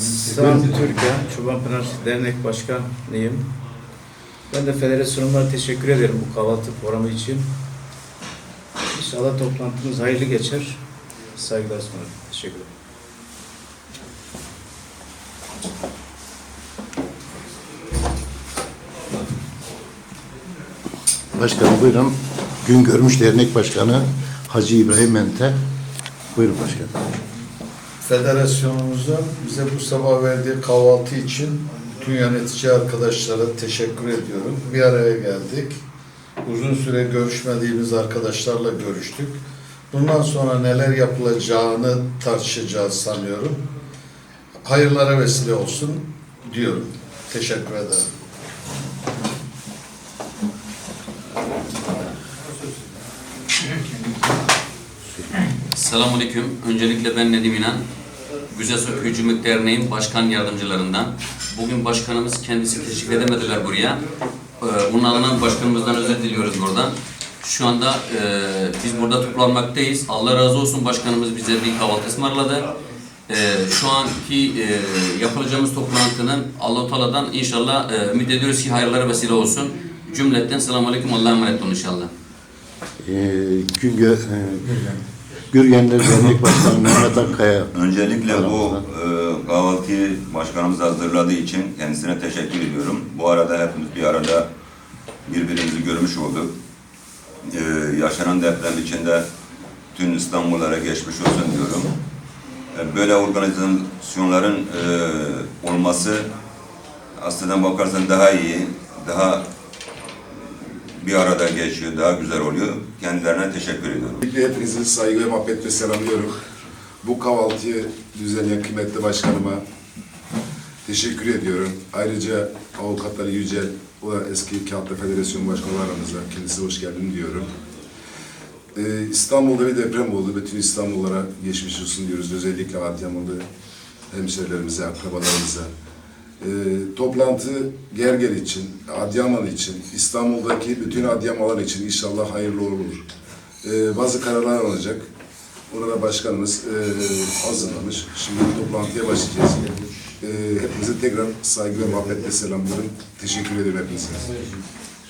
Sami Türkan, Çobanpınar Dernek Başkanıyım. Ben de federasyonuma teşekkür ederim bu kahvaltı programı için. İnşallah toplantımız hayırlı geçer. Saygılar sunarım. Teşekkür ederim. Başkanım buyurun. Gün Görmüş Dernek Başkanı Hacı İbrahim Mente. Buyurun başkanım. Federasyonumuzun bize bu sabah verdiği kahvaltı için tüm yönetici arkadaşlara teşekkür ediyorum. Bir araya geldik. Uzun süre görüşmediğimiz arkadaşlarla görüştük. Bundan sonra neler yapılacağını tartışacağız sanıyorum. Hayırlara vesile olsun diyorum. Teşekkür ederim. Selamünaleyküm. Öncelikle ben Nedim İnan. Güzel Köycülük Derneği'nin başkan yardımcılarından. Bugün başkanımız kendisi teşrif edemediler buraya. Ee, Bunun adına başkanımızdan özür diliyoruz buradan. Şu anda e, biz burada toplanmaktayız. Allah razı olsun başkanımız bize bir kahvaltı ısmarladı. E, şu anki e, yapılacağımız toplantının Allah-u Teala'dan inşallah e, ümit ediyoruz ki hayırlara vesile olsun. Cümletten selamun aleyküm. Allah'a emanet olun inşallah. Ee, Gün Gö- e, Gürgenler Dernek Başkanı Mehmet Akkaya. Öncelikle bu e, kahvaltıyı başkanımız hazırladığı için kendisine teşekkür ediyorum. Bu arada hepimiz bir arada birbirimizi görmüş olduk. E, yaşanan deprem içinde tüm İstanbullara geçmiş olsun diyorum. E, böyle organizasyonların e, olması aslında bakarsan daha iyi, daha bir arada geçiyor, daha güzel oluyor. Kendilerine teşekkür ediyorum. Hepinizi saygı ve muhabbetle selamlıyorum. Bu kahvaltıyı düzenleyen kıymetli başkanıma teşekkür ediyorum. Ayrıca avukatları Yücel, o da eski Kağıtlı Federasyon Başkanı aramızda. Kendisine hoş geldin diyorum. Ee, İstanbul'da bir deprem oldu. Bütün İstanbullara geçmiş olsun diyoruz. Özellikle Adıyamanlı hemşerilerimize, akrabalarımıza. Ee, toplantı Gerger için, Adıyaman için, İstanbul'daki bütün Adıyamanlar için inşallah hayırlı olur. Ee, bazı kararlar alınacak. Onu da başkanımız e, hazırlamış. Şimdi toplantıya başlayacağız. E, hepinize tekrar saygı ve muhabbetle selamlıyorum. Teşekkür ederim hepinize.